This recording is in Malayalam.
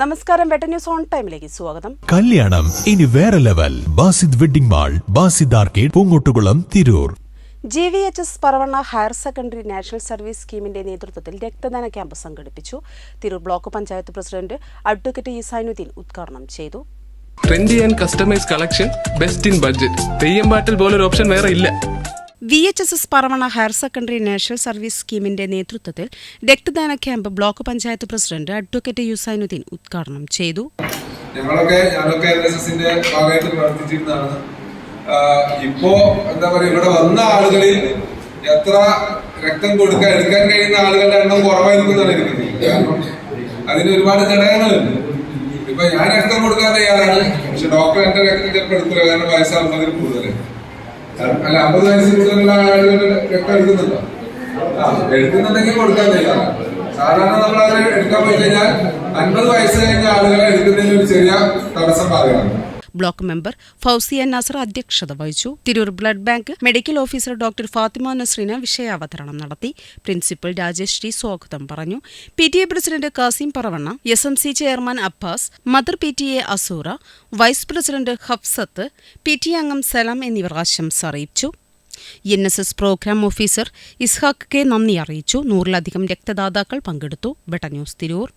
നമസ്കാരം വെട്ട ന്യൂസ് ഓൺ ടൈമിലേക്ക് സ്വാഗതം. കല്യാണം ഇനി വേറെ level. Basid wedding mall Basid arcade Poongottukulam Tirur. G V H S Paravanna higher secondary national service സ്കീമിന്റെ നേതൃത്വത്തിൽ രക്തദാന ക്യാമ്പ് സംഘടിപ്പിച്ചു. Tirur block panchayat president advocate Isanuddin ഉദ്ഘാടനം ചെയ്തു. Trendy and customise collection best in budget Theyyam പാട്ടിൽ പോലൊരു ഓപ്ഷൻ വേറെ ഇല്ല. V H S S Paravana higher secondary national service സ്കീമിന്റെ നേതൃത്വത്തിൽ രക്തദാന camp block panchayat president advocate Yusainuddin ഉദ്ഘാടനം ചെയ്തു. ഞങ്ങളൊക്കെ ഞാനൊക്കെ എൻ എസ് എസിന്റെ ഭാഗമായിട്ട് പ്രവർത്തിച്ചിരുന്നതാണ്. ഇപ്പോ എന്താ പറയുക ഇവിടെ വന്ന ആളുകളിൽ എത്ര രക്തം കൊടുക്കാൻ എടുക്കാൻ കഴിയുന്ന ആളുകളുടെ എണ്ണം കുറവായിരിക്കും എനിക്ക് കാരണം അതിന് ഒരുപാട് ഘടകങ്ങളുണ്ട്. ഇപ്പൊ ഞാൻ രക്തം കൊടുക്കാൻ തയ്യാറാണ് പക്ഷെ ഡോക്ടർ എന്റെ രക്തം ചിലപ്പോൾ എടുക്കില്ല കാരണം വയസ്സാകുന്നതിൽ കൂടുതൽ അല്ല അമ്പത് വയസ്സിൽ കൂടുതലുള്ള ആളുകൾ രക്തം എടുക്കുന്നുണ്ടോ? ആ എടുക്കുന്നുണ്ടെങ്കിൽ കൊടുക്കാൻ തയ്യാറാണ് സാധാരണ നമ്മൾ അത് എടുക്കാൻ പോയി കഴിഞ്ഞാൽ അൻപത് വയസ്സ് കഴിഞ്ഞ ആളുകളെ എടുക്കുന്നതിന് ഒരു ചെറിയ തടസ്സം പറയുന്നുണ്ട് ബ്ലോക്ക് മെമ്പർ ഫൗസിയ നസർ അധ്യക്ഷത വഹിച്ചു. Tirur blood bank medical officer doctor Fathima Nasreena വിഷയാവതരണം നടത്തി. പ്രിൻസിപ്പൽ രാജേഷ് ടി സ്വാഗതം പറഞ്ഞു. P T A president Kasim Paravanna S M C chairman Abbas mother P T A Asoora vice president Hafsath P T അംഗം സലാം എന്നിവർ ആശംസ അറിയിച്ചു. N S S programme officer Ishaq K നന്ദി അറിയിച്ചു. നൂറിലധികം രക്തദാതാക്കൾ പങ്കെടുത്തു. ബെട്ട ന്യൂസ് തിരൂർ.